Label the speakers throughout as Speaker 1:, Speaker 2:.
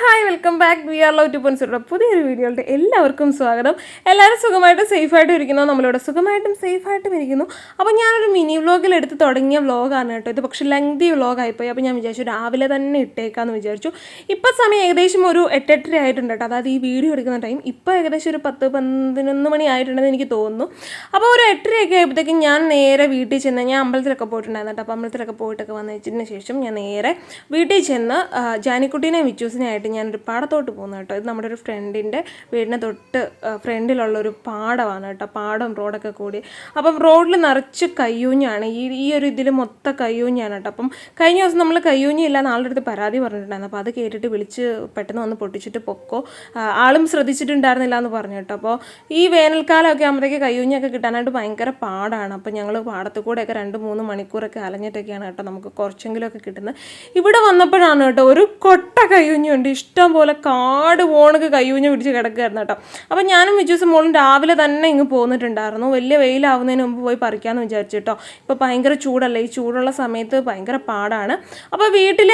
Speaker 1: Hi welcome back. We are love to points പുതിയൊരു വീഡിയോയുടെ എല്ലാവർക്കും സ്വാഗതം. എല്ലാവരും സുഖമായിട്ട് സേഫായിട്ടും ഇരിക്കുന്നു. നമ്മളിവിടെ സുഖമായിട്ടും സേഫായിട്ടും ഇരിക്കുന്നു. അപ്പോൾ ഞാനൊരു മിനി വ്ലോഗിൽ എടുത്ത് തുടങ്ങിയ വ്ലോഗാണ് കേട്ടോ ഇത്. പക്ഷേ ലെങ്തി വ്ലോഗായിപ്പോയി അപ്പോൾ ഞാൻ വിചാരിച്ചു രാവിലെ തന്നെ ഇട്ടേക്കാന്ന് വിചാരിച്ചു. ഇപ്പോൾ സമയം ഏകദേശം ഒരു എട്ടെട്ടര ആയിട്ടുണ്ട് കേട്ടോ. അതായത് ഈ വീഡിയോ എടുക്കുന്ന ടൈം ഇപ്പോൾ ഏകദേശം ഒരു പത്ത് പതിനൊന്ന് മണി ആയിട്ടുണ്ടെന്ന് എനിക്ക് തോന്നുന്നു. അപ്പോൾ ഒരു എട്ടരയൊക്കെ ആയപ്പോഴത്തേക്കും ഞാൻ നേരെ വീട്ടിൽ ചെന്ന് ഞാൻ അമ്പലത്തിലൊക്കെ പോയിട്ടുണ്ടായിരുന്നു കേട്ടോ. അപ്പോൾ അമ്പലത്തിലൊക്കെ പോയിട്ടൊക്കെ വന്നതിന് ശേഷം ഞാൻ നേരെ വീട്ടിൽ ചെന്ന് ജാനിക്കുട്ടീനെയും വിച്ചൂസിനെയായിട്ട് ഞാനൊരു പാടത്തോട്ട് പോകുന്ന കേട്ടോ. ഇത് നമ്മുടെ ഒരു ഫ്രണ്ടിന്റെ വീടിന് തൊട്ട് ഫ്രണ്ടിലുള്ള ഒരു പാടമാണ് കേട്ടോ. പാടം റോഡൊക്കെ കൂടി. അപ്പം റോഡിൽ നിറച്ച് കയ്യൂഞ്ഞാണ്. ഈ ഈ ഒരു ഇതിൽ മൊത്തം കയ്യൂഞ്ഞാണ് കേട്ടോ. അപ്പം കഴിഞ്ഞ ദിവസം നമ്മൾ കയ്യൂഞ്ഞി ഇല്ല നാളുടെ അടുത്ത് പരാതി പറഞ്ഞിട്ടുണ്ടായിരുന്നു. അപ്പോൾ അത് കേട്ടിട്ട് വിളിച്ച് പെട്ടെന്ന് വന്ന് പൊട്ടിച്ചിട്ട് പൊക്കോ. ആളും ശ്രദ്ധിച്ചിട്ടുണ്ടായിരുന്നില്ല എന്ന് പറഞ്ഞു കേട്ടോ. അപ്പോൾ ഈ വേനൽക്കാലമൊക്കെ ആകുമ്പോഴത്തേക്ക് കയ്യൂഞ്ഞൊക്കെ കിട്ടാനായിട്ട് ഭയങ്കര പാടാണ്. അപ്പോൾ ഞങ്ങൾ പാടത്ത് കൂടെയൊക്കെ രണ്ട് മൂന്ന് മണിക്കൂറൊക്കെ അലഞ്ഞിട്ടൊക്കെയാണ് കേട്ടോ നമുക്ക് കുറച്ചെങ്കിലുമൊക്കെ കിട്ടുന്നത്. ഇവിടെ വന്നപ്പോഴാണ് കേട്ടോ ഒരു കൊട്ട കയ്യൂഞ്ഞുണ്ട്. ഇഷ്ടം പോലെ കാട് പോണക്ക് കയ്യൂഞ്ഞ് പിടിച്ച് കിടക്കുകയായിരുന്നു കേട്ടോ. അപ്പോൾ ഞാനും വിജൂസും മോളും രാവിലെ തന്നെ ഇങ്ങ് പോന്നിട്ടുണ്ടായിരുന്നു. വലിയ വെയിലാവുന്നതിന് മുമ്പ് പോയി പറിക്കാമെന്ന് വിചാരിച്ചു കേട്ടോ. ഇപ്പോൾ ഭയങ്കര ചൂടല്ലേ? ഈ ചൂടുള്ള സമയത്ത് ഭയങ്കര പാടാണ്. അപ്പോൾ വീട്ടിൽ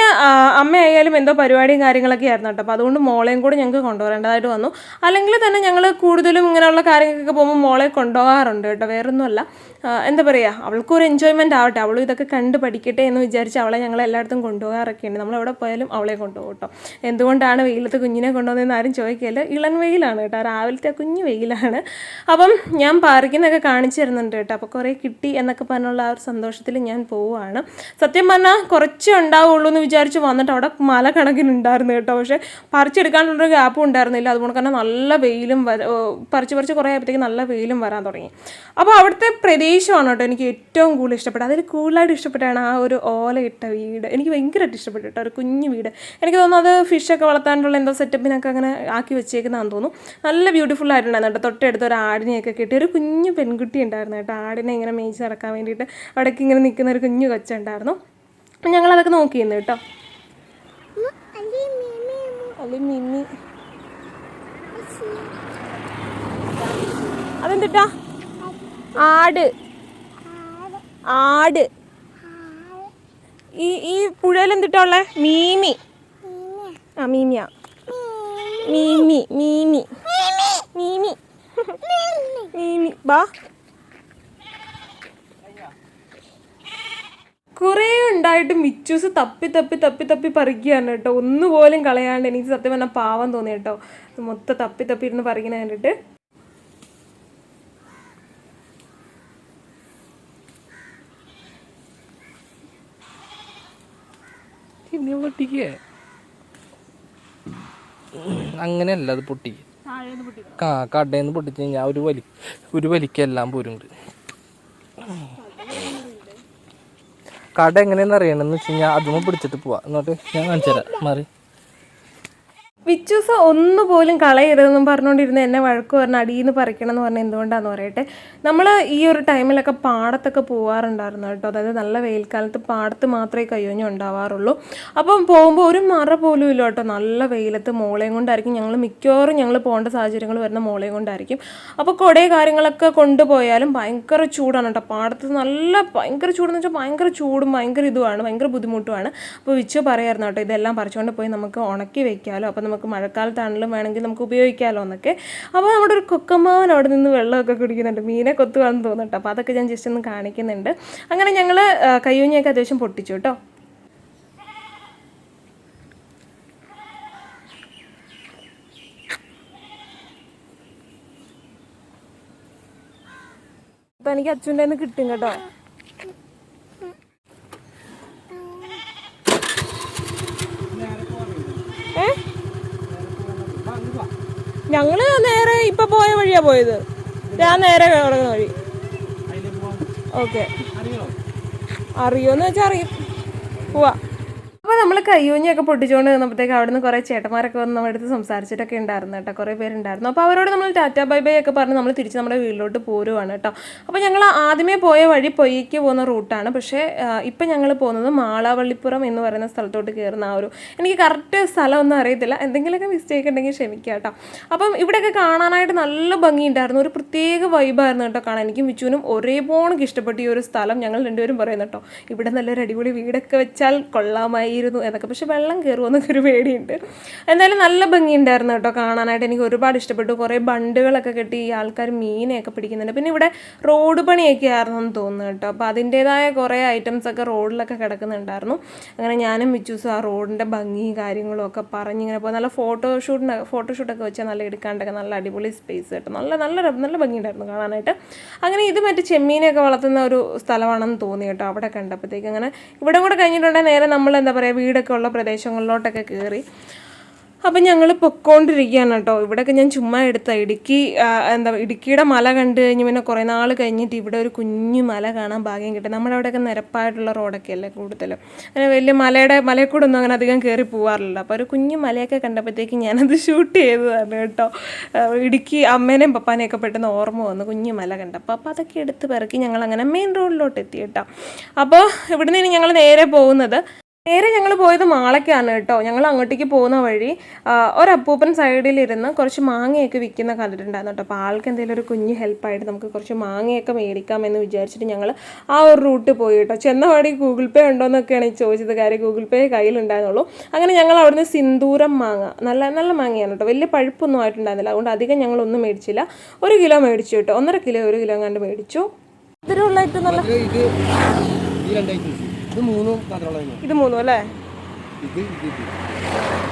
Speaker 1: അമ്മയായാലും എന്തോ പരിപാടിയും കാര്യങ്ങളൊക്കെ ആയിരുന്നു കേട്ടോ. അപ്പോൾ അതുകൊണ്ട് മോളെയും കൂടെ ഞങ്ങൾക്ക് കൊണ്ടുവരേണ്ടതായിട്ട് വന്നു. അല്ലെങ്കിൽ തന്നെ ഞങ്ങൾ കൂടുതലും ഇങ്ങനെയുള്ള കാര്യങ്ങൾക്കൊക്കെ പോകുമ്പോൾ മോളെ കൊണ്ടുപോകാറുണ്ട് കേട്ടോ. വേറൊന്നുമല്ല. എന്താ പറയുക? അവൾക്കൊരു എൻജോയ്മെന്റ് ആവട്ടെ. അവളും ഇതൊക്കെ കണ്ട് പഠിക്കട്ടെ എന്ന് വിചാരിച്ച് അവളെ ഞങ്ങൾ എല്ലായിടത്തും കൊണ്ടുപോകാറൊക്കെയുണ്ട്. നമ്മളെവിടെ പോയാലും അവളെ കൊണ്ടുപോകും കേട്ടോ. എന്തുകൊണ്ടാണ് വെയിലത്ത് കുഞ്ഞിനെ കൊണ്ടുവന്നതെന്ന് ആരും ചോദിക്കല്ല ഇളൻ വെയിലാണ് കേട്ടോ. രാവിലത്തെ കുഞ്ഞു വെയിലാണ്. അപ്പം ഞാൻ പാർക്കിന്നൊക്കെ കാണിച്ചു തരുന്നുണ്ട് കേട്ടോ. അപ്പോൾ കുറേ കിട്ടി എന്നൊക്കെ പറഞ്ഞുള്ള ആ ഒരു സന്തോഷത്തിൽ ഞാൻ പോവുകയാണ് സത്യം പറഞ്ഞാൽ കുറച്ചേ ഉണ്ടാവുള്ളൂ എന്ന് വിചാരിച്ച് വന്നിട്ട് അവിടെ മല കണക്കിനുണ്ടായിരുന്നു കേട്ടോ. പക്ഷേ പറിച്ചെടുക്കാനുള്ളൊരു ഗ്യാപ്പും ഉണ്ടായിരുന്നില്ല. അതുകൊണ്ട് തന്നെ നല്ല വെയിലും വര പറിച്ച് പറിച്ച് കുറേ ആയപ്പോഴത്തേക്ക് നല്ല വെയിലും വരാൻ തുടങ്ങി. അപ്പോൾ അവിടുത്തെ പ്രദേശമാണ് കേട്ടോ എനിക്ക് ഏറ്റവും കൂടുതൽ ഇഷ്ടപ്പെട്ടത്. അതിൽ കൂടുതലായിട്ട് ഇഷ്ടപ്പെട്ടാണ് ആ ഒരു ഓല ഇട്ട വീട്. എനിക്ക് ഭയങ്കരമായിട്ട് ഇഷ്ടപ്പെട്ടു കേട്ടോ. ഒരു കുഞ്ഞു വീട്. എനിക്ക് തോന്നുന്നു അത് ഫിഷൊക്കെ വളർത്താനുള്ള എന്തോ സെറ്റപ്പിനൊക്കെ അങ്ങനെ ആക്കി വെച്ചേക്കുന്നതാണെന്ന് തോന്നുന്നു. നല്ല ബ്യൂട്ടിഫുൾ ആയിട്ടുണ്ടായിരുന്നു കേട്ടോ. തൊട്ടടുത്ത് ഒരു ആടിനെയൊക്കെ കിട്ടി. ഒരു കുഞ്ഞു പെൺകുട്ടി ഉണ്ടായിരുന്നു കേട്ടോ. ആടിനെ ഇങ്ങനെ മേയിച്ച് നടക്കാൻ വേണ്ടിയിട്ട് അവിടേക്ക് ഇങ്ങനെ നിൽക്കുന്ന ഒരു കുഞ്ഞു കൊച്ചുണ്ടായിരുന്നു. അപ്പം ഞങ്ങളതൊക്കെ നോക്കിയിരുന്നു കേട്ടോ. അല്ലെ മിന്നി അതെന്തിട്ടാ? ആട്. ആട്. ഈ ഈ പുഴയിൽ എന്തിട്ടാ മീമി. ആ മീമിയ. മീമി മീമി. മീമി. മീമി. ബാ. കുറേ ഉണ്ടായിട്ട് മിച്ചൂസ് തപ്പി തപ്പി തപ്പി തപ്പി പറിക്കുകയാണ് കേട്ടോ. ഒന്നുപോലും കളയാണ്ട് എനിക്ക് സത്യം പറഞ്ഞാൽ പാവം തോന്നി കേട്ടോ. മൊത്തം തപ്പി തപ്പി ഇരുന്ന് പറിക്കുന്ന കണ്ടിട്ട്.
Speaker 2: പൊട്ടിക്കേ അങ്ങനെയല്ല അത് പൊട്ടി. ആ കടയിൽ നിന്ന് പൊട്ടിച്ച് കഴിഞ്ഞാൽ ഒരു വലി ഒരു വലിക്കെല്ലാം പോരുണ്ട്. കട എങ്ങനെയാണെന്ന് അറിയണമെന്ന് വെച്ച് കഴിഞ്ഞാൽ അതുമ്മ പിടിച്ചിട്ട് പോവാ. എന്നിട്ട് ഞാൻ കാണിച്ചു തരാം മാറി.
Speaker 1: വിച്ചൂസ് ഒന്നുപോലും കളയരുതെന്നും പറഞ്ഞുകൊണ്ടിരുന്ന എന്നെ വഴക്ക് പറഞ്ഞ അടിയിൽ പറിക്കണം എന്ന് പറഞ്ഞാൽ എന്തുകൊണ്ടാന്ന് പറയട്ടെ? നമ്മൾ ഈ ഒരു ടൈമിലൊക്കെ പാടത്തൊക്കെ പോകാറുണ്ടായിരുന്നു കേട്ടോ. അതായത് നല്ല വെയിൽക്കാലത്ത് പാടത്ത് മാത്രമേ കയ്യോഞ്ഞ് ഉണ്ടാവാറുള്ളൂ. അപ്പം പോകുമ്പോൾ ഒരു മറ പോലും ഇല്ല കേട്ടോ. നല്ല വെയിലത്ത് മോളെയും കൊണ്ടായിരിക്കും. ഞങ്ങൾ മിക്കവാറും ഞങ്ങൾ പോകേണ്ട സാഹചര്യങ്ങൾ വരുന്ന മോളെയും കൊണ്ടായിരിക്കും. അപ്പോൾ കുടേ കാര്യങ്ങളൊക്കെ കൊണ്ടുപോയാലും ഭയങ്കര ചൂടാണ് കേട്ടോ. പാടത്ത് നല്ല ഭയങ്കര ചൂടെന്ന് വെച്ചാൽ ഭയങ്കര ചൂടും ഭയങ്കര ഇതുമാണ്. ഭയങ്കര ബുദ്ധിമുട്ടുമാണ്. അപ്പോൾ വിച്ചു പറയായിരുന്നു കേട്ടോ. ഇതെല്ലാം പറിച്ചുകൊണ്ട് പോയി നമുക്ക് ഉണക്കി വെക്കാമല്ലോ അപ്പോൾ നമുക്ക് മഴക്കാലത്താണെങ്കിലും വേണമെങ്കിൽ നമുക്ക് ഉപയോഗിക്കാമല്ലോ എന്നൊക്കെ. അപ്പോൾ നമ്മുടെ ഒരു കൊക്കമ്മാവൻ അവിടെ നിന്ന് വെള്ളമൊക്കെ കുടിക്കുന്നുണ്ട്. മീനെ കൊത്തുവാണെന്ന് തോന്നുന്നുണ്ട്. അപ്പോൾ അതൊക്കെ ഞാൻ ജസ്റ്റ് ഒന്ന് കാണിക്കുന്നുണ്ട്. അങ്ങനെ ഞങ്ങൾ കയ്യൂഞ്ഞൊക്കെ അത്യാവശ്യം പൊട്ടിച്ചു കേട്ടോ. അപ്പം എനിക്ക് അച്ഛന്റെ കിട്ടും കേട്ടോ ഏ ഞങ്ങൾ നേരെ ഇപ്പൊ പോയ വഴിയാ പോയത്. ഞാൻ നേരെ കിടക്കുന്ന വഴി. ഓക്കെ. അറിയോന്ന് വെച്ചാൽ അറിയും. പോവാ. നമ്മൾ കയ്യൂഞ്ഞൊക്കെ പൊട്ടിച്ചുകൊണ്ട് നിന്നപ്പോഴത്തേക്ക് അവിടെ നിന്ന് കുറേ ചേട്ടന്മാരൊക്കെ വന്ന് നമ്മുടെ അടുത്ത് സംസാരിച്ചിട്ടൊക്കെ ഉണ്ടായിരുന്നു കേട്ടോ കുറേ പേരുണ്ടായിരുന്നു. അപ്പോൾ അവരോട് നമ്മൾ ടാറ്റ ബൈ ബൈ ഒക്കെ പറഞ്ഞ് നമ്മൾ തിരിച്ച് നമ്മുടെ വീട്ടിലോട്ട് പോരുവാണ് കേട്ടോ. അപ്പോൾ ഞങ്ങൾ ആദ്യമേ പോയ വഴി പൊയ്ക്ക് പോകുന്ന റൂട്ടാണ്. പക്ഷേ ഇപ്പം ഞങ്ങൾ പോകുന്നത് മാളാവള്ളിപ്പുറം എന്ന് പറയുന്ന സ്ഥലത്തോട്ട് കയറുന്ന ആ ഒരു എനിക്ക് കറക്റ്റ് സ്ഥലമൊന്നും അറിയത്തില്ല. എന്തെങ്കിലുമൊക്കെ മിസ്റ്റേക്ക് ഉണ്ടെങ്കിൽ ക്ഷമിക്കുക കേട്ടോ. അപ്പം ഇവിടെയൊക്കെ കാണാനായിട്ട് നല്ല ഭംഗിയുണ്ടായിരുന്നു. ഒരു പ്രത്യേക വൈബായിരുന്നു കേട്ടോ കാണാൻ. എനിക്കും വിച്ചുവിനും ഒരേപോണക്ക് ഇഷ്ടപ്പെട്ട ഈ ഒരു സ്ഥലം ഞങ്ങൾ രണ്ടുപേരും പറയുന്നു കേട്ടോ. ഇവിടെ നല്ലൊരു അടിപൊളി വീടൊക്കെ വെച്ചാൽ കൊള്ളാമായിരുന്നു എന്നൊക്കെ. പക്ഷെ വെള്ളം കയറുമെന്നൊക്കെ ഒരു പേടിയുണ്ട്. എന്തായാലും നല്ല ഭംഗിയുണ്ടായിരുന്നു കേട്ടോ കാണാനായിട്ട്. എനിക്ക് ഒരുപാട് ഇഷ്ടപ്പെട്ടു. കുറേ ബണ്ടുകളൊക്കെ കെട്ടി ഈ ആൾക്കാർ മീനെയൊക്കെ പിടിക്കുന്നുണ്ട്. പിന്നെ ഇവിടെ റോഡ് പണിയൊക്കെ ആയിരുന്നു എന്ന് തോന്നുന്നു കേട്ടോ. അപ്പോൾ അതിന്റേതായ കുറേ ഐറ്റംസ് ഒക്കെ റോഡിലൊക്കെ കിടക്കുന്നുണ്ടായിരുന്നു. അങ്ങനെ ഞാനും മിച്ചൂസും ആ റോഡിന്റെ ഭംഗി കാര്യങ്ങളും ഒക്കെ പറഞ്ഞിങ്ങനെ പോയി. നല്ല ഫോട്ടോഷൂട്ടിന് ഫോട്ടോഷൂട്ടൊക്കെ വെച്ചാൽ നല്ല എടുക്കാണ്ടൊക്കെ നല്ല അടിപൊളി സ്പേസ് കേട്ടോ. നല്ല നല്ല നല്ല ഭംഗിയുണ്ടായിരുന്നു കാണാനായിട്ട്. അങ്ങനെ ഇത് മറ്റേ ചെമ്മീനെയൊക്കെ വളർത്തുന്ന ഒരു സ്ഥലമാണെന്ന് തോന്നി കേട്ടോ. അവിടെ കണ്ടപ്പോഴത്തേക്ക് അങ്ങനെ ഇവിടെ കൂടെ കഴിഞ്ഞിട്ടുണ്ടെങ്കിൽ നേരെ നമ്മൾ എന്താ പറയുക വീടൊക്കെ ഉള്ള പ്രദേശങ്ങളിലോട്ടൊക്കെ കയറി അപ്പം ഞങ്ങൾ പൊക്കോണ്ടിരിക്കുകയാണ് കേട്ടോ. ഇവിടെയൊക്കെ ഞാൻ ചുമ്മാ എടുത്ത ഇടുക്കി എന്താ ഇടുക്കിയുടെ മല കണ്ടു കഴിഞ്ഞ് പിന്നെ കുറേ നാൾ കഴിഞ്ഞിട്ട് ഇവിടെ ഒരു കുഞ്ഞു മല കാണാൻ ഭാഗ്യം കിട്ടും. നമ്മുടെ അവിടെയൊക്കെ നിരപ്പായിട്ടുള്ള റോഡൊക്കെ അല്ലേ കൂടുതലും. അങ്ങനെ വലിയ മലയുടെ മലയിൽ കൂടെ ഒന്നും അങ്ങനെ അധികം കയറി പോകാറില്ല അപ്പോൾ ഒരു കുഞ്ഞു മലയൊക്കെ കണ്ടപ്പോഴത്തേക്ക് ഞാനത് ഷൂട്ട് ചെയ്തതാണ് കേട്ടോ. ഇടുക്കി അമ്മേനെയും പപ്പാനെയൊക്കെ പെട്ടെന്ന് ഓർമ്മ വന്നു കുഞ്ഞു മല കണ്ടപ്പോൾ. അപ്പോൾ അതൊക്കെ എടുത്ത് പിറക്കി ഞങ്ങൾ അങ്ങനെ മെയിൻ റോഡിലോട്ട് എത്തി കേട്ടോ. അപ്പോൾ ഇവിടുന്ന് ഞങ്ങൾ നേരെ പോകുന്നത് നേരെ ഞങ്ങൾ പോയത് മാളയ്ക്കാണ് കേട്ടോ. ഞങ്ങൾ അങ്ങോട്ടേക്ക് പോകുന്ന വഴി ഒരപ്പൂപ്പൻ സൈഡിലിരുന്ന് കുറച്ച് മാങ്ങയൊക്കെ വിൽക്കുന്ന കണ്ടിട്ടുണ്ടായിരുന്നു കേട്ടോ. അപ്പോൾ ആൾക്ക് എന്തെങ്കിലും ഒരു കുഞ്ഞ് ഹെൽപ്പായിട്ട് നമുക്ക് കുറച്ച് മാങ്ങയൊക്കെ മേടിക്കാമെന്ന് വിചാരിച്ചിട്ട് ഞങ്ങൾ ആ ഒരു റൂട്ട് പോയി കേട്ടോ. ചെന്ന വഴി ഗൂഗിൾ പേ ഉണ്ടോ എന്നൊക്കെയാണ് ചോദിച്ചത്. കാര്യം ഗൂഗിൾ പേ കയ്യിലുണ്ടായിരുന്നുള്ളൂ. അങ്ങനെ ഞങ്ങൾ അവിടുന്ന് സിന്ദൂരം മാങ്ങ നല്ല നല്ല മാങ്ങയാണ് കേട്ടോ. വലിയ പഴുപ്പൊന്നും ആയിട്ടുണ്ടായിരുന്നില്ല. അതുകൊണ്ട് അധികം ഞങ്ങളൊന്നും മേടിച്ചില്ല. ഒരു കിലോ മേടിച്ചു കേട്ടോ. ഒന്നര കിലോ ഒരു കിലോ കണ്ട് മേടിച്ചു. ഇതിലുള്ള ഏറ്റവും നല്ല
Speaker 3: ഇത് മൂന്നും
Speaker 1: ഇത് മൂന്നും അല്ലേ?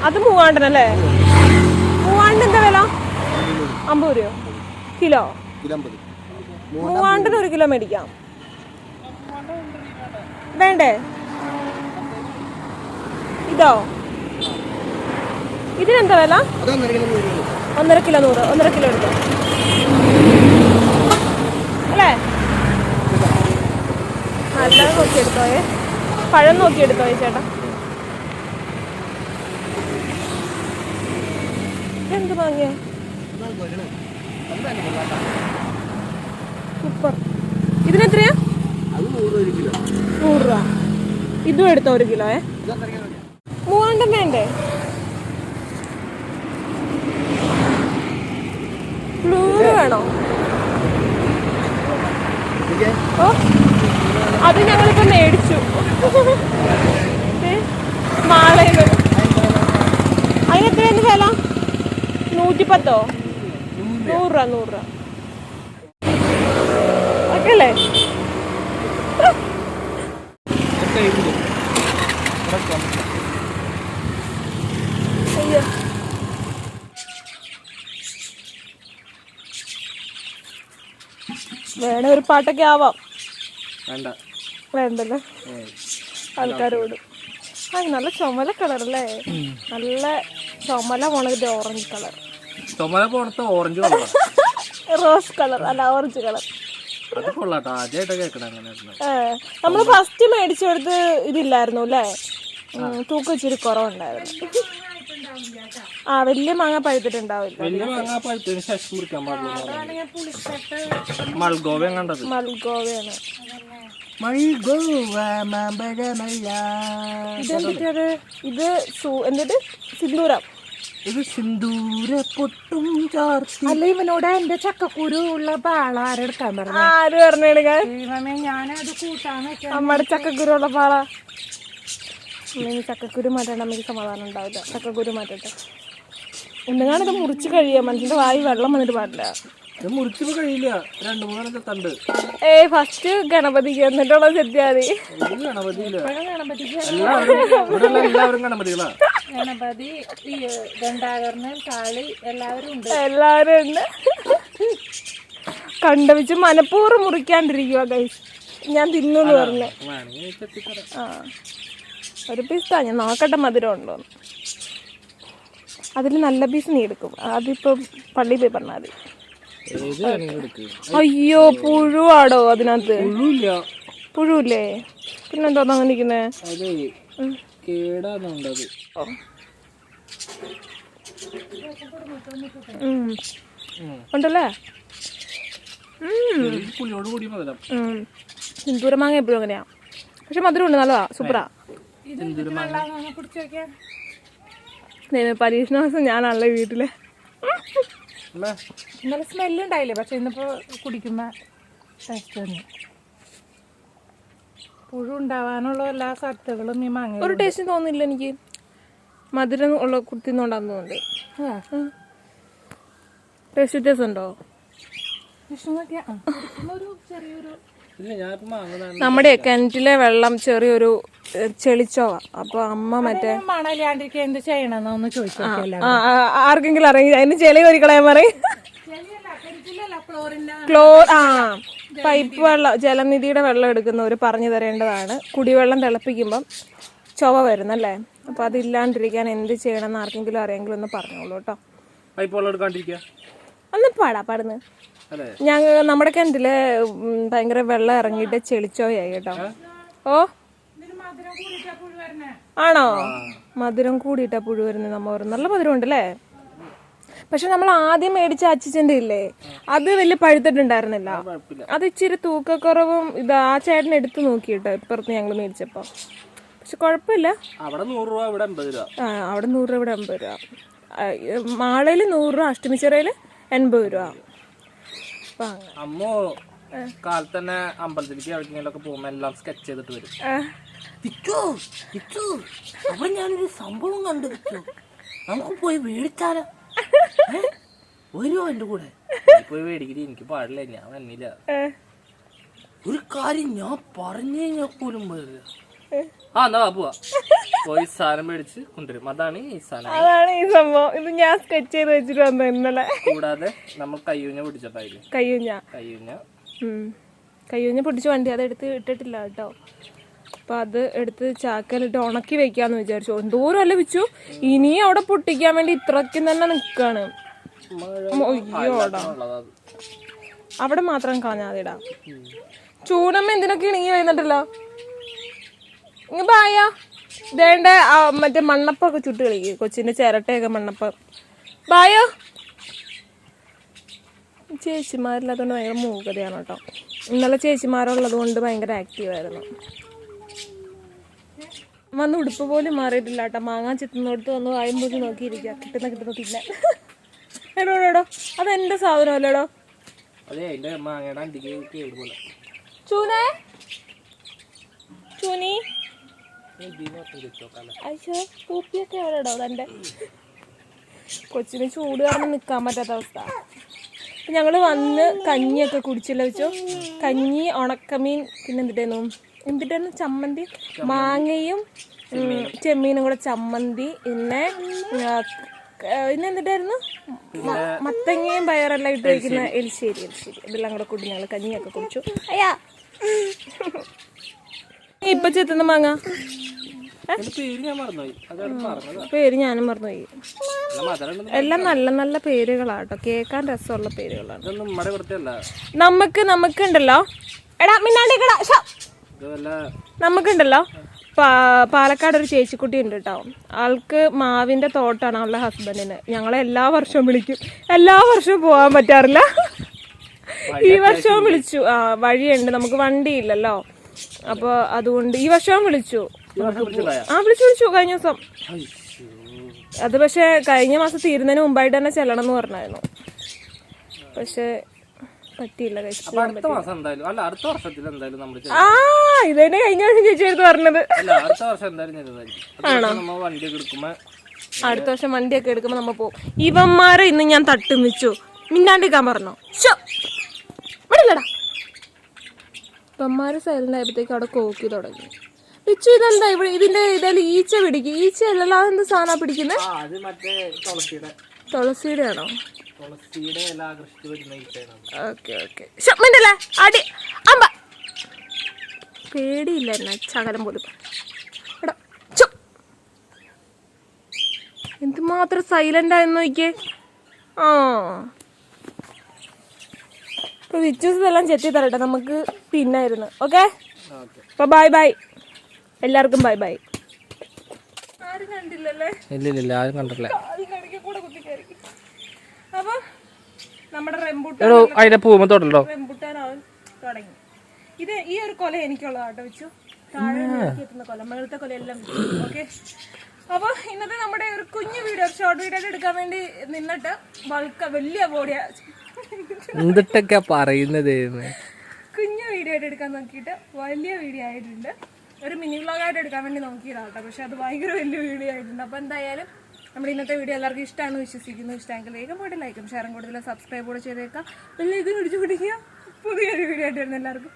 Speaker 1: അത് മൂവാണ്ടനല്ലേ? മൂവാണ്ടിന്റെ വില? അമ്പത് രൂപയോ? കിലോ? മൂവാണ്ടിന് ഒരു കിലോ മേടിക്കാം. വേണ്ടേ? ഇതോ? ഇതിനെന്താ വില?
Speaker 3: അത് ഒന്നര കിലോ നൂറ് രൂപ.
Speaker 1: ഒന്നര കിലോ നൂറ് ഒന്നര കിലോ എടുത്തോ അല്ലേ? നല്ല നോക്കി എടുത്തോയേ പഴം നോക്കി എടുത്തോ ചേട്ടാ? എന്ത് വാങ്ങിയ? സൂപ്പർ. ഇതിനെത്രയാ?
Speaker 3: നൂറ് രൂപ.
Speaker 1: ഇതും എടുത്തോ ഒരു
Speaker 3: കിലോ.
Speaker 1: മൂവാണ്ടം വേണ്ടേ? ബ്ലൂ വേണോ? ഓ. അത് ഞങ്ങളിപ്പോ മേടിച്ചു. ദേ, അതിന് എത്രയാണ് വില? നൂറ്റിപ്പത്തോ? നൂറ് രൂപ നൂറ് രൂപ. ഒക്കെ അല്ലേ വേണേ ഒരു പാട്ടൊക്കെ ആവാം.
Speaker 2: വേണ്ട.
Speaker 1: വേണ്ടല്ലോ? ആൾക്കാരോട് ആ നല്ല ചുമല കളർ അല്ലേ നല്ല ചുമല പോണത് ഓറഞ്ച് കളർ.
Speaker 2: ചുമല പോണത്തെ ഓറഞ്ച് കളർ
Speaker 1: റോസ് കളർ അല്ല ഓറഞ്ച് കളർ നമ്മൾ ഫസ്റ്റ് മേടിച്ചെടുത്ത് ഇതില്ലായിരുന്നു അല്ലേ? തൂക്കം ഇച്ചിരി കുറവുണ്ടായിരുന്നു. ആ വലിയ മാങ്ങ പഴുത്തിട്ടുണ്ടാവില്ല.
Speaker 2: വലിയ മാങ്ങ പഴുത്തതിന് ശേഷം കുറിക്കാൻ
Speaker 1: ഇതെന്തിട്ടത് ഇത് എന്നിട്ട് സിന്ദൂരം.
Speaker 2: ഇത് സിന്ദൂര പൊട്ടും ചാർത്തി.
Speaker 4: അല്ല ഇവനോട് എന്റെ ചക്കക്കുരു ഉള്ള പാള ആരെടുക്കാൻ പറഞ്ഞു?
Speaker 1: ആര്
Speaker 4: പറഞ്ഞു ഞാനത് കൂട്ടാൻ
Speaker 1: നമ്മുടെ ചക്കക്കുരു ഉള്ള പാള. ഇനി ചക്കക്കുരു മാറ്റണം നമുക്ക് സമാധാനം ഉണ്ടാവില്ല. ചക്കക്കുരു മാറ്റട്ടെ. എന്തെങ്കിലും ഇത് മുറിച്ച് കഴിയാ മനുഷ്യന്റെ വായി വെള്ളം വന്നിട്ട് പാടില്ല.
Speaker 2: മുറിച്ചപ്പോ കഴിയില്ല. രണ്ടു മൂന്നെണ്ണത്തെ തണ്ട്.
Speaker 1: ഏയ് ഫസ്റ്റ് ഗണപതിക്ക് എന്നിട്ടുള്ള
Speaker 2: ഗണപതിയില്ല
Speaker 4: ഗണപതിക്ക്
Speaker 2: എല്ലാവരും ഗണപതികളാ.
Speaker 4: ഗണപതി ഈ ദണ്ഡാകർണൻ കാളി എല്ലാവരും ഉണ്ട്.
Speaker 1: എല്ലാവരും ഉണ്ട്. കണ്ടുവെച്ച് മനഃപൂർവം മുറിക്കാണ്ടിരിക്കുക ഗൈസ് ഞാൻ തിന്നു പറഞ്ഞു. ആ. ഒരു പീസ് താ ഞാൻ നോക്കട്ടെ മധുരം ഉണ്ടോ അതിൽ നല്ല പീസ് നീ എടുക്കും. അതിപ്പോൾ പള്ളിയിൽ പോയി പറഞ്ഞാൽ മതി. അയ്യോ പുഴുവാടോ അതിനകത്ത്? പുഴുല്ലേ പിന്നെന്താ അങ്ങനെ ഇരിക്കുന്നേ? ഉണ്ടല്ലേ. സിന്ദൂര മാങ്ങ എപ്പോഴും അങ്ങനെയാ. പക്ഷെ മധുരം ഉണ്ട് നല്ലതാ സൂപ്പറാ. പരീക്ഷണ ദിവസം ഞാനാണല്ലേ
Speaker 2: വീട്ടിൽ.
Speaker 4: ഇന്നലെ സ്മെല്ല് ഉണ്ടായില്ലേ? പക്ഷെ ഇന്നിപ്പോ കുടിക്കുമ്പോ ടേസ്റ്റ് തന്നെ പുഴു ഉണ്ടാവാനുള്ള എല്ലാ സത്തുകളും ഈ മാങ്ങ
Speaker 1: ഒരു ടേസ്റ്റ് തോന്നില്ല എനിക്ക്. മധുരം ഉള്ള കുത്തിന്നുണ്ടാന്ന് തോന്നുന്നുണ്ട്. ടേസ്റ്റ് വ്യത്യാസം ഉണ്ടോ?
Speaker 4: ഒരു ചെറിയൊരു
Speaker 2: ഇല്ല ഞാനിപ്പോ മാങ്ങ
Speaker 1: നമ്മുടെ കിണറ്റിലെ വെള്ളം ചെറിയൊരു ചെളിച്ചോവ. അപ്പൊ അമ്മ മറ്റേ
Speaker 4: മണലാണ്ടിരിക്കുക എന്ത് ചെയ്യണമെന്നൊന്ന് ചോദിച്ചു
Speaker 1: ആർക്കെങ്കിലും അറിയാം. അതിന് ചെളി ഒരുക്കളയാൻ പറയും. ക്ലോ ആ പൈപ്പ് വെള്ളം ജലനിധിയുടെ വെള്ളം എടുക്കുന്നവർ പറഞ്ഞു തരേണ്ടതാണ്. കുടിവെള്ളം തിളപ്പിക്കുമ്പം ചൊവ വരുന്നല്ലേ? അപ്പൊ അതില്ലാണ്ടിരിക്കാൻ എന്ത് ചെയ്യണം എന്ന് ആർക്കെങ്കിലും അറിയെങ്കിലും ഒന്ന് പറഞ്ഞോളൂ കേട്ടോ.
Speaker 2: പൈപ്പ് വെള്ളം എടുക്കാണ്ടിരിക്കുക
Speaker 1: ഒന്ന് പാടാ പാടുന്നു.
Speaker 2: അല്ലേ
Speaker 1: ഞങ്ങൾ നമ്മുടെ കിണറ്റിൽ ഭയങ്കര വെള്ളം ഇറങ്ങിയിട്ട് ചെളിച്ചോയായി കേട്ടോ. ഓ ആണോ? മധുരം കൂടിയിട്ടാ പുഴു വരുന്നത് നമ്മ നല്ല മധുരം ഉണ്ടല്ലേ പക്ഷെ നമ്മൾ ആദ്യം മേടിച്ച അച്ചിച്ചന്റെ ഇല്ലേ അത് വലിയ പഴുത്തിട്ടുണ്ടായിരുന്നില്ല. അത് ഇച്ചിരി തൂക്കക്കുറവും ഇത് ആ ചേട്ടൻ എടുത്തു നോക്കിയിട്ട് ഇപ്പുറത്ത് ഞങ്ങൾ മേടിച്ചപ്പോ. പക്ഷെ കുഴപ്പമില്ല.
Speaker 2: അവിടെ നൂറ് രൂപ ഇവിടെ എൺപത് രൂപ.
Speaker 1: ആ അവിടെ നൂറ് രൂപ ഇവിടെ എൺപത് രൂപ. മാളയിൽ നൂറ് രൂപ അഷ്ടമിച്ചിറയിൽ എൺപത് രൂപ. അപ്പൊ.
Speaker 2: അമ്മ കാലത്ത് തന്നെ അമ്പലത്തിലേക്ക് എവിടെയെങ്കിലൊക്കെ പോകുമ്പോ എല്ലാം സ്കെച്ച് ചെയ്തിട്ട് വരും.
Speaker 1: ആ,
Speaker 2: പിച്ചു പിച്ചു അവിടെ ഞാനൊരു സംഭവം കണ്ടു പിച്ചു നമുക്ക് പോയി മേടിച്ചാലോ? വരുമോ എന്റെ കൂടെ. പോയി മേടിക്കരി എനിക്ക് പാടില്ല ഞാൻ വന്നില്ല. ഒരു കാര്യം ഞാൻ പറഞ്ഞു കഴിഞ്ഞാൽ പോലും വരില്ല ആ എന്നാ പോവാ. പോയി സാധനം മേടിച്ച് കൊണ്ടുവരും. അതാണ് ഈ സാധനം.
Speaker 1: അതാണ് ഈ സംഭവം. ഇത് ഞാൻ സ്കെച്ച് ചെയ്ത് വെച്ചിട്ട് വന്നു ഇന്നലെ.
Speaker 2: കൂടാതെ നമ്മൾ കയ്യൂഞ്ഞ പിടിച്ചപ്പോ
Speaker 1: കയ്യൂഞ്ഞ.
Speaker 2: കയ്യൂഞ്ഞ.
Speaker 1: കയ്യൂഞ്ഞ പൊട്ടിച്ച് വണ്ടി അത് എടുത്ത് ഇട്ടിട്ടില്ല കേട്ടോ. അപ്പൊ അത് എടുത്ത് ചാക്കലിട്ട് ഉണക്കി വെക്കാന്ന് വിചാരിച്ചു. എന്തോരം അല്ല വെച്ചു ഇനിയും അവിടെ പൊട്ടിക്കാൻ വേണ്ടി ഇത്രയ്ക്കും തന്നെ നിക്കാണ്. അയ്യോടാ. അവിടെ മാത്രം കളഞ്ഞാതിടാ. ചൂടമ്മ എന്തിനൊക്കെ ഇണങ്ങി വരുന്നുണ്ടല്ലോ? ഇങ്ങ ബായാ ദേണ്ട ആ മറ്റേ മണ്ണപ്പൊക്കെ ചുട്ട് കളിക്കും. കൊച്ചിന്റെ ചിരട്ടയൊക്കെ മണ്ണപ്പ. ബായോ ചേച്ചിമാരില്ലാത്തതുകൊണ്ട് ഭയങ്കര മൂകതയാണ് കേട്ടോ. ഇന്നലെ ചേച്ചിമാരുള്ളത് കൊണ്ട് ഭയങ്കര ആക്റ്റീവായിരുന്നു വന്ന് ഉടുപ്പ് പോലും മാറിയിട്ടില്ല കേട്ടോ മാങ്ങാൻ ചിത്തുന്നോടത്ത് വന്ന് വായും പോലും നോക്കിയിരിക്കുക. കിട്ടുന്ന കിട്ടുന്ന തിന്നെ. എടോ എടോ അത് എന്റെ സാധനമല്ലേടോ ചൂനേ? ചൂനി? അയ്യോ കൂപ്പിയൊക്കെ എവിടെടോ അതെന്റെ കൊച്ചിന് ചൂട് കാരണം നിക്കാൻ പറ്റാത്ത അവസ്ഥ. ഞങ്ങൾ വന്ന് കഞ്ഞിയൊക്കെ കുടിച്ചില്ല വെച്ചോ. കഞ്ഞി ഉണക്കമീൻ പിന്നെ എന്തിട്ടായിരുന്നു എന്തിട്ടായിരുന്നു ചമ്മന്തി. മാങ്ങയും ചെമ്മീനും. കൂടെ ചമ്മന്തി പിന്നെ പിന്നെ എന്തിട്ടായിരുന്നു? മത്തങ്ങയും പയറെല്ലാം ഇട്ട് വയ്ക്കുന്ന എലിശ്ശേരി എലിശ്ശേരി. ഇതെല്ലാം കൂടെ കൂടി ഞങ്ങൾ കഞ്ഞിയൊക്കെ കുടിച്ചു. അയ്യാ. ഇപ്പൊ ചെത്തുന്ന മാങ്ങ?
Speaker 2: പേര്
Speaker 1: ഞാനും മറന്നുപോയി. എല്ലാം നല്ല നല്ല പേരുകളാട്ടോ. കേൾക്കാൻ രസമുള്ള പേരുകളാണ്.
Speaker 2: നമുക്ക് നമ്മുടെ അല്ല
Speaker 1: നമുക്ക് നമുക്കുണ്ടല്ലോ. എടാ മിന്നാണ്ടിക്കടാ നമുക്കുണ്ടല്ലോ. പാലക്കാട് ഒരു ചേച്ചിക്കുട്ടി ഉണ്ട് കേട്ടോ ആൾക്ക് മാവിന്റെ തോട്ടാണ് അവളുടെ ഹസ്ബൻഡിന്. ഞങ്ങളെ എല്ലാ വർഷവും വിളിക്കും. എല്ലാ വർഷവും പോകാൻ പറ്റാറില്ല. ഈ വർഷവും വിളിച്ചു. ആ വഴിയുണ്ട്. നമുക്ക് വണ്ടി ഇല്ലല്ലോ അപ്പൊ അതുകൊണ്ട് ഈ വർഷവും വിളിച്ചു. ആ വിളിച്ചു വിളിച്ചു. കഴിഞ്ഞ ദിവസം. അത് പക്ഷെ കഴിഞ്ഞ മാസം തീരുന്നതിന് മുമ്പായിട്ട് തന്നെ ചെല്ലണം എന്ന് പറഞ്ഞായിരുന്നു. പക്ഷെ പറ്റിയില്ല.
Speaker 2: അപ്പൊ അടുത്ത മാസം എന്തായാലും അല്ല അടുത്ത വർഷത്തിൽ എന്തായാലും നമ്മൾ.
Speaker 1: ആ ഇതന്നെ കഴിഞ്ഞ വർഷം ചേച്ചി എടുത്ത് പറഞ്ഞത്.
Speaker 2: അല്ല അടുത്ത വർഷം എന്തായാലും ചെല്ലുന്നതായിരിക്കും നമ്മൾ വണ്ടിയൊക്കെ എടുക്കുമ്പോ
Speaker 1: അടുത്ത വർഷം വണ്ടിയൊക്കെ എടുക്കുമ്പോ നമ്മ പോ ഇവന്മാരെ ഇന്ന് ഞാൻ തട്ടും വെച്ചു. മിന്നാണ്ടിക്കാൻ പറഞ്ഞോ? ശോ വിടില്ലടാ ഇവന്മാര് സൈലന്റ് ആയപ്പോഴത്തേക്ക് അവിടെ കോക്കി തുടങ്ങി. പിച്ചു ഇതെന്താ ഇവിടെ ഇതിന്റെ ഇതിൽ ഈച്ച പിടിക്കും. ഈച്ച അല്ലല്ലോ അതെന്ത് സാധനം പിടിക്കുന്നത്
Speaker 2: തുളസിയുടെ.
Speaker 1: ആണോ മിണ്ടല്ലേ? അടി അമ്പ. പേടിയില്ല എന്നാ ചകലം പോലും. എന്തുമാത്രം സൈലന്റ് ആയെന്ന് നോക്കിയേ. ആ. ഇപ്പൊ വിച്ചൂസ് ഇതെല്ലാം ചെത്തി തരട്ടെ നമുക്ക് തിന്നായിരുന്നു ഓക്കെ? അപ്പൊ ബൈ ബൈ എല്ലാവർക്കും ബൈ ബൈ ആരും കണ്ടില്ലല്ലേ?
Speaker 2: ഇല്ല ഇല്ല ആരും കണ്ടിട്ടില്ല.
Speaker 1: അപ്പൊ നമ്മുടെ റെമ്പൂട്ടാൻ
Speaker 2: അതിന്റെ പൂമ
Speaker 1: റെമ്പുട്ടാനാവാൻ തുടങ്ങി. ഇത് ഈ ഒരു കൊല എനിക്കുള്ളതാട്ടോ വെച്ചു. താഴെ എത്തുന്ന കൊല മേളത്തെ കൊല എല്ലാം ഓക്കെ? അപ്പൊ ഇന്നത്തെ നമ്മുടെ ഒരു കുഞ്ഞു വീഡിയോ ഷോർട്ട് വീഡിയോ എടുക്കാൻ വേണ്ടി നിന്നിട്ട് ബൾക്ക വലിയ ബോഡിയാ
Speaker 2: എന്തിട്ടൊക്കെ പറയുന്നത്
Speaker 1: കുഞ്ഞു വീഡിയോ ആയിട്ട് എടുക്കാൻ നോക്കിയിട്ട് വലിയ വീഡിയോ ആയിട്ടുണ്ട്. ഒരു മിനി വ്ളോഗായിട്ട് എടുക്കാൻ വേണ്ടി നോക്കിയതാട്ടോ പക്ഷെ അത് ഭയങ്കര വലിയ വീഡിയോ ആയിട്ടുണ്ട്. അപ്പോൾ എന്തായാലും നമ്മുടെ ഇന്നത്തെ വീഡിയോ എല്ലാവർക്കും ഇഷ്ടമാണെന്ന് വിശ്വസിക്കുന്നു. ഇഷ്ടമെങ്കിൽ വേഗം പോയിട്ട് ലൈക്കും ഷെയറും കൂടുതൽ സബ്സ്ക്രൈബ് കൂടെ ചെയ്തേക്കാം. വലിയ ഇത് പിടിച്ചു പിടിക്കുക പുതിയൊരു വീഡിയോ ആയിട്ട് വരുന്ന എല്ലാവർക്കും.